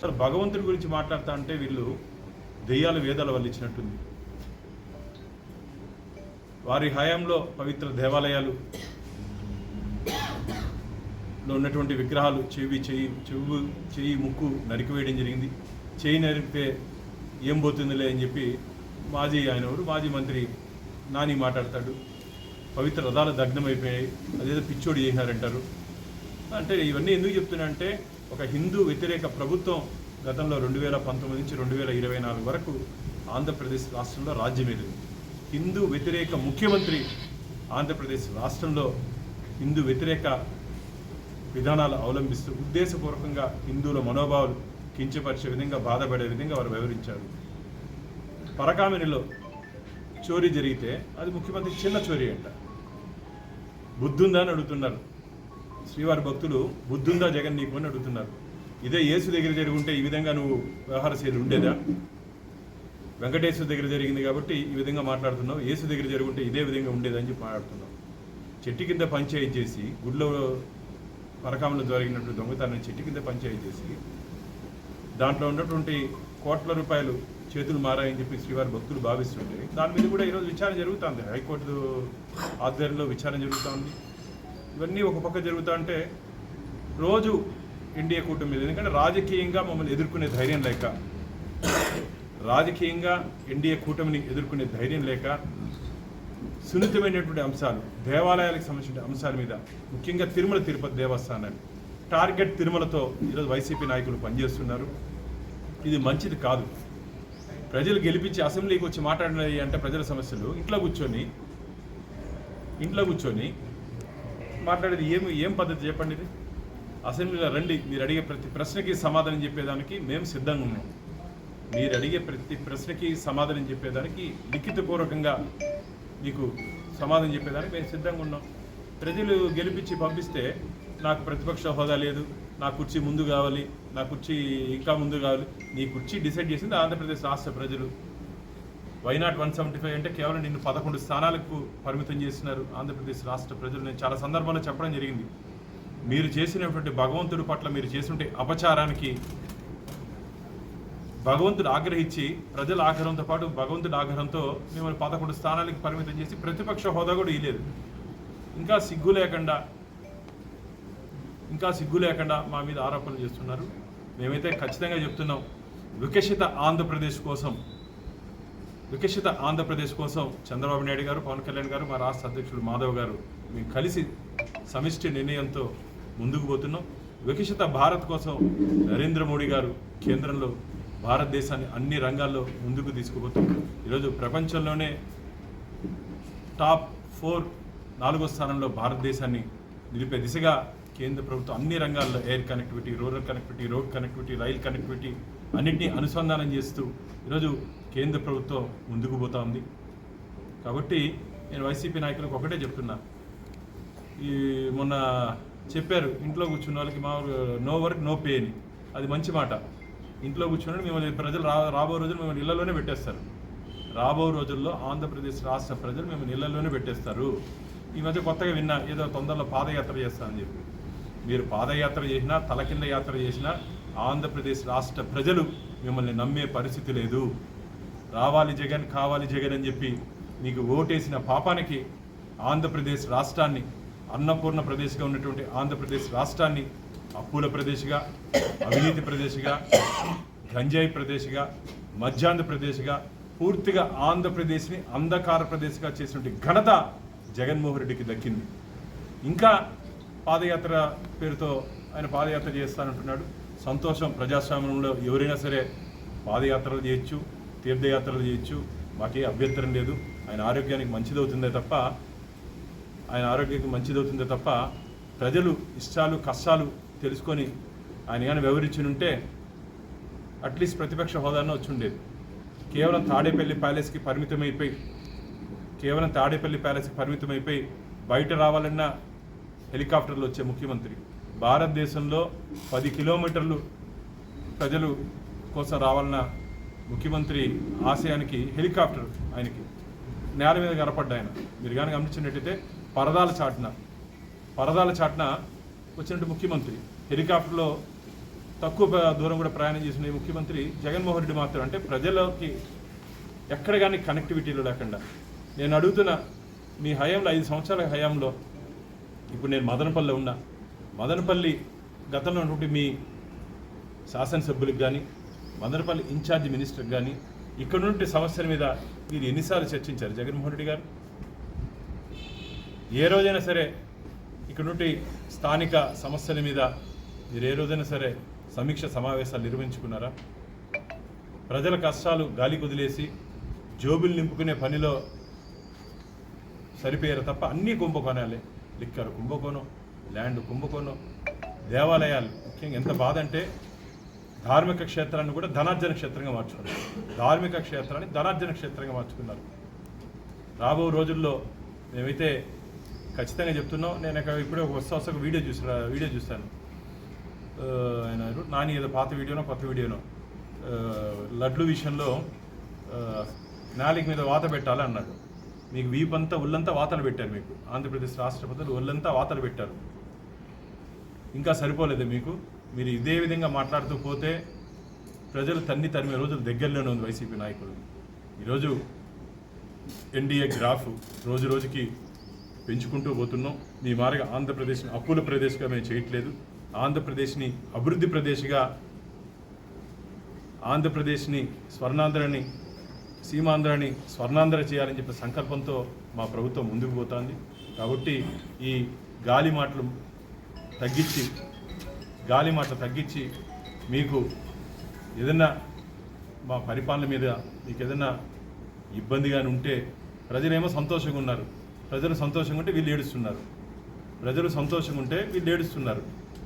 Sir భగవంతుడి గురించి మాట్లాడుతా అంటే వీళ్ళు దెయ్యాలు వేదాల వల్ల ఇచ్చినట్టుంది. వారి హయాంలో పవిత్ర దేవాలయాలు లో ఉన్నటువంటి విగ్రహాలు చెవి చెయ్యి చెవు చెయ్యి ముక్కు నరికివేయడం జరిగింది. చేయి నరిపితే ఏం పోతుందిలే అని చెప్పి మాజీ ఆయన ఎవరు మాజీ మంత్రి నాని మాట్లాడతాడు. పవిత్ర రథాలు దగ్ధమైపోయాయి. అదేదో పిచ్చోడు చేసినారంటారు. అంటే ఇవన్నీ ఎందుకు చెప్తున్నా అంటే ఒక హిందూ వ్యతిరేక ప్రభుత్వం గతంలో రెండు వేల పంతొమ్మిది నుంచి రెండు వేల ఇరవై నాలుగు వరకు ఆంధ్రప్రదేశ్ రాష్ట్రంలో రాజ్యం హిందూ వ్యతిరేక ముఖ్యమంత్రి ఆంధ్రప్రదేశ్ రాష్ట్రంలో హిందూ వ్యతిరేక విధానాలు అవలంబిస్తూ ఉద్దేశపూర్వకంగా హిందువుల మనోభావాలు కించపరిచే విధంగా బాధపడే విధంగా వారు వివరించారు పరకామినిలో చోరీ జరిగితే అది ముఖ్యమంత్రి చిన్న చోరీ అంట. బుద్ధుందా అని అడుగుతున్నారు. శ్రీవారి భక్తులు బుద్ధుందా జగన్ నీకు? అని అడుగుతున్నారు. ఇదే యేసు దగ్గర జరిగి ఉంటే ఈ విధంగా నువ్వు వ్యవహార శైలి ఉండేదా? వెంకటేశ్వర దగ్గర జరిగింది కాబట్టి ఈ విధంగా మాట్లాడుతున్నావు. యేసు దగ్గర జరిగి ఉంటే ఇదే విధంగా ఉండేదని చెప్పి మాట్లాడుతున్నావు చెట్టు కింద పంచాయతీ చేసి గుడిలో పరకామలో జరిగినట్టు దొంగతనం చెట్టు కింద పంచాయతీ చేసి దాంట్లో ఉన్నటువంటి కోట్ల రూపాయలు చేతులు మారాయని చెప్పి శ్రీవారి భక్తులు భావిస్తుంటే దాని మీద కూడా ఈరోజు విచారణ జరుగుతుంది. హైకోర్టు ఆధ్వర్యంలో విచారణ జరుగుతుంది. ఇవన్నీ ఒక పక్క జరుగుతా ఉంటే రోజు ఎన్డీఏ కూటమి ఎందుకంటే రాజకీయంగా మమ్మల్ని ఎదుర్కొనే ధైర్యం లేక రాజకీయంగా ఎన్డీఏ కూటమిని ఎదుర్కొనే ధైర్యం లేక సున్నితమైనటువంటి అంశాలు దేవాలయాలకు సంబంధించిన అంశాల మీద ముఖ్యంగా తిరుమల తిరుపతి దేవస్థానాన్ని టార్గెట్ తిరుమలతో ఈరోజు వైసీపీ నాయకులు పనిచేస్తున్నారు. ఇది మంచిది కాదు. ప్రజలు గెలిపించి అసెంబ్లీకి వచ్చి మాట్లాడినాయి అంటే ప్రజల సమస్యలు. ఇంట్లో కూర్చొని ఇంట్లో కూర్చొని మాట్లాడేది ఏమి ఏం పద్ధతి చెప్పండి ఇది? అసెంబ్లీలో రండి మీరు అడిగే ప్రతి ప్రశ్నకి సమాధానం చెప్పేదానికి మేము సిద్ధంగా ఉన్నాం. మీరు అడిగే ప్రతి ప్రశ్నకి సమాధానం చెప్పేదానికి లిఖితపూర్వకంగా మీకు సమాధానం చెప్పేదానికి మేము సిద్ధంగా ఉన్నాం. ప్రజలు గెలిపించి పంపిస్తే నాకు ప్రతిపక్ష హోదా లేదు నా కుర్చీ ముందు కావాలి నా కుర్చీ ఇంకా ముందు కావాలి నీ కుర్చీ డిసైడ్ చేసింది ఆంధ్రప్రదేశ్ రాష్ట్ర ప్రజలు. వైనాట్ వన్ సెవెంటీ ఫైవ్ అంటే కేవలం నిన్ను పదకొండు స్థానాలకు పరిమితం చేస్తున్నారు ఆంధ్రప్రదేశ్ రాష్ట్ర ప్రజలు. నేను చాలా సందర్భాల్లో చెప్పడం జరిగింది. మీరు చేసినటువంటి భగవంతుడి పట్ల మీరు చేసినటువంటి అపచారానికి భగవంతుడు ఆగ్రహించి ప్రజల ఆగ్రహంతో పాటు భగవంతుడి ఆగ్రహంతో మిమ్మల్ని పదకొండు స్థానాలకు పరిమితం చేసి ప్రతిపక్ష హోదా కూడా ఇవ్వలేదు ఇంకా సిగ్గు లేకుండా ఇంకా సిగ్గు లేకుండా మా మీద ఆరోపణలు చేస్తున్నారు. మేమైతే ఖచ్చితంగా చెప్తున్నాం వికసిత ఆంధ్రప్రదేశ్ కోసం వికసిత ఆంధ్రప్రదేశ్ కోసం చంద్రబాబు నాయుడు గారు పవన్ కళ్యాణ్ గారు మా రాష్ట్ర అధ్యక్షుడు మాధవ్ గారు మేము కలిసి సమిష్టి నిర్ణయంతో ముందుకు పోతున్నాం. వికసిత భారత్ కోసం నరేంద్ర మోడీ గారు కేంద్రంలో భారతదేశాన్ని అన్ని రంగాల్లో ముందుకు తీసుకుపోతున్నాం ఈరోజు ప్రపంచంలోనే టాప్ ఫోర్ నాలుగో స్థానంలో భారతదేశాన్ని నిలిపే దిశగా కేంద్ర ప్రభుత్వం అన్ని రంగాల్లో air connectivity rural connectivity road connectivity rail connectivity అన్నింటినీ అనుసంధానం చేస్తూ ఈరోజు కేంద్ర ప్రభుత్వం ముందుకు పోతా ఉంది. కాబట్టి నేను వైసీపీ నాయకులకు ఒకటే చెప్తున్నా. ఈ మొన్న చెప్పారు ఇంట్లో కూర్చున్న వాళ్ళకి మా నో వర్క్ నో పే అని. అది మంచి మాట. ఇంట్లో కూర్చున్నాడు మిమ్మల్ని ప్రజలు రా రాబో రోజులు మిమ్మల్ని ఇళ్ళలోనే పెట్టేస్తారు. రాబో రోజుల్లో ఆంధ్రప్రదేశ్ రాష్ట్ర ప్రజలు మిమ్మల్ని ఇళ్ళలోనే పెట్టేస్తారు. ఈ మధ్య కొత్తగా విన్నా ఏదో తొందరలో పాదయాత్ర చేస్తానని చెప్పి. మీరు పాదయాత్ర చేసినా తల కింద యాత్ర చేసినా ఆంధ్రప్రదేశ్ రాష్ట్ర ప్రజలు మిమ్మల్ని నమ్మే పరిస్థితి లేదు. రావాలి జగన్ కావాలి జగన్ అని చెప్పి మీకు ఓటేసిన పాపానికి ఆంధ్రప్రదేశ్ రాష్ట్రాన్ని అన్నపూర్ణ ప్రదేశ్గా ఉన్నటువంటి ఆంధ్రప్రదేశ్ రాష్ట్రాన్ని అప్పుల ప్రదేశ్గా అవినీతి ప్రదేశ్గా గంజాయి ప్రదేశ్గా మధ్యాంధ్రప్రదేశ్గా పూర్తిగా ఆంధ్రప్రదేశ్ని అంధకార ప్రదేశ్గా చేసినటువంటి ఘనత జగన్మోహన్ రెడ్డికి దక్కింది. ఇంకా పాదయాత్ర పేరుతో ఆయన పాదయాత్ర చేస్తానంటున్నాడు. సంతోషం ప్రజాస్వామ్యంలో ఎవరైనా సరే పాదయాత్రలు చేయొచ్చు తీర్థయాత్రలు చేయొచ్చు. మాకే అభ్యంతరం లేదు. ఆయన ఆరోగ్యానికి మంచిదవుతుందే తప్ప ఆయన ఆరోగ్యానికి మంచిదవుతుందే తప్ప ప్రజలు ఇష్టాలు కష్టాలు తెలుసుకొని ఆయన కానీ వివరించునుంటే ఉంటే అట్లీస్ట్ ప్రతిపక్ష హోదాన్న వచ్చి ఉండేది. కేవలం తాడేపల్లి ప్యాలెస్కి పరిమితమైపోయి కేవలం తాడేపల్లి ప్యాలెస్కి పరిమితమైపోయి బయట రావాలన్నా హెలికాప్టర్లు వచ్చే ముఖ్యమంత్రి. భారతదేశంలో పది కిలోమీటర్లు ప్రజలు కోసం రావాలన్న ముఖ్యమంత్రి ఆశయానికి హెలికాప్టర్ ఆయనకి. నేల మీద కనపడ్డా ఆయన. మీరు కానీ గమనించినట్టయితే పరదాల చాటున పరదాల చాటున వచ్చినట్టు ముఖ్యమంత్రి. హెలికాప్టర్లో తక్కువ దూరం కూడా ప్రయాణం చేసిన ఈ ముఖ్యమంత్రి జగన్మోహన్ రెడ్డి మాత్రం అంటే ప్రజలకి ఎక్కడ కానీ కనెక్టివిటీలు లేకుండా. నేను అడుగుతున్న మీ హయాంలో ఐదు సంవత్సరాల హయాంలో ఇప్పుడు నేను మదనపల్లిలో ఉన్నా. మదనపల్లి గతంలో ఉన్నటువంటి మీ శాసనసభ్యులకు కానీ మదనపల్లి ఇన్ఛార్జ్ మినిస్టర్కి కానీ ఇక్కడ నుండి సమస్యల మీద మీరు ఎన్నిసార్లు చర్చించారు? జగన్మోహన్ రెడ్డి గారు? ఏ రోజైనా సరే ఇక్కడ నుండి స్థానిక సమస్యల మీద మీరు ఏ రోజైనా సరే సమీక్ష సమావేశాలు నిర్వహించుకున్నారా? ప్రజల కష్టాలు గాలి కుదిలేసి జోబులు నింపుకునే పనిలో సరిపోయారు తప్ప అన్నీ కుంభకోణాలే. లిక్కర్ కుంభకోణం ల్యాండ్ కుంభకోణం దేవాలయాలు. ముఖ్యంగా ఎంత బాధ అంటే ధార్మిక క్షేత్రాన్ని కూడా ధనార్జన క్షేత్రంగా మార్చుకున్నారు. ధార్మిక క్షేత్రాన్ని ధనార్జన క్షేత్రంగా మార్చుకున్నారు. రాబో రోజుల్లో మేమైతే ఖచ్చితంగా చెప్తున్నాం. నేను ఇప్పుడే ఒక వస్తా వస్తా ఒక వీడియో చూసి వీడియో చూస్తాను. ఆయన నాని ఏదో పాత వీడియోనో కొత్త వీడియోనో. లడ్లు విషయంలో ఆ, నాలుగు మీద వాత పెట్టాలి అన్నాడు. మీకు వీపంతా ఒళ్ళంతా వాతలు పెట్టారు మీకు. ఆంధ్రప్రదేశ్ రాష్ట్రపతులు ఒళ్ళంతా వాతలు పెట్టారు. ఇంకా సరిపోలేదు మీకు? మీరు ఇదే విధంగా మాట్లాడుతూ పోతే ప్రజలు తన్ని తరిమే రోజులు దగ్గరలోనే ఉంది వైసీపీ నాయకులు. ఈరోజు ఎన్డీఏ గ్రాఫ్ రోజు రోజుకి పెంచుకుంటూ పోతున్నాం. మీ మారిగా ఆంధ్రప్రదేశ్ని అప్పుల ప్రదేశ్గా మేము చేయట్లేదు. ఆంధ్రప్రదేశ్ని అభివృద్ధి ప్రదేశ్గా ఆంధ్రప్రదేశ్ని స్వర్ణాంధ్రని సీమాంధ్రని స్వర్ణాంధ్ర చేయాలని చెప్పే సంకల్పంతో మా ప్రభుత్వం ముందుకు పోతుంది. కాబట్టి ఈ గాలి మాటలు తగ్గించి గాలి మాటలు తగ్గించి మీకు ఏదైనా మా పరిపాలన మీద మీకు ఏదైనా ఇబ్బందిగానే ఉంటే ప్రజలేమో సంతోషంగా ఉన్నారు. ప్రజలు సంతోషంగా ఉంటే వీళ్ళు ఏడుస్తున్నారు. ప్రజలు సంతోషంగా ఉంటే వీళ్ళు ఏడుస్తున్నారు.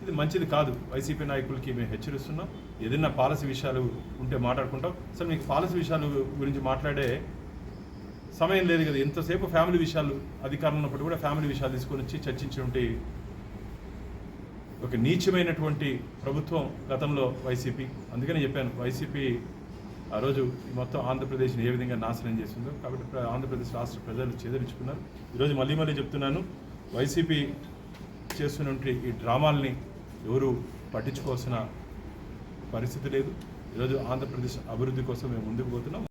ఇది మంచిది కాదు. వైసీపీ నాయకులకి మేము హెచ్చరిస్తున్నాం. ఏదైనా పాలసీ విషయాలు ఉంటే మాట్లాడుకుంటాం. అసలు మీకు పాలసీ విషయాలు గురించి మాట్లాడే సమయం లేదు కదా. ఎంతసేపు ఫ్యామిలీ విషయాలు అధికారంలో ఉన్నప్పుడు కూడా ఫ్యామిలీ విషయాలు తీసుకొని వచ్చి చర్చించినటువంటి ఒక నీచమైనటువంటి ప్రభుత్వం గతంలో వైసీపీ. అందుకని చెప్పాను వైసీపీ ఆ రోజు మొత్తం ఆంధ్రప్రదేశ్ని ఏ విధంగా నాశనం చేసిందో. కాబట్టి ఆంధ్రప్రదేశ్ రాష్ట్ర ప్రజలు చేదరించుకున్నారు. ఈరోజు మళ్ళీ మళ్ళీ చెప్తున్నాను వైసీపీ చేస్తున్నటువంటి ఈ డ్రామాల్ని ఎవరు పట్టించుకోవాల్సిన పరిస్థితి లేదు. ఈరోజు ఆంధ్రప్రదేశ్ అభివృద్ధి కోసం మేము ముందుకు పోతున్నాం.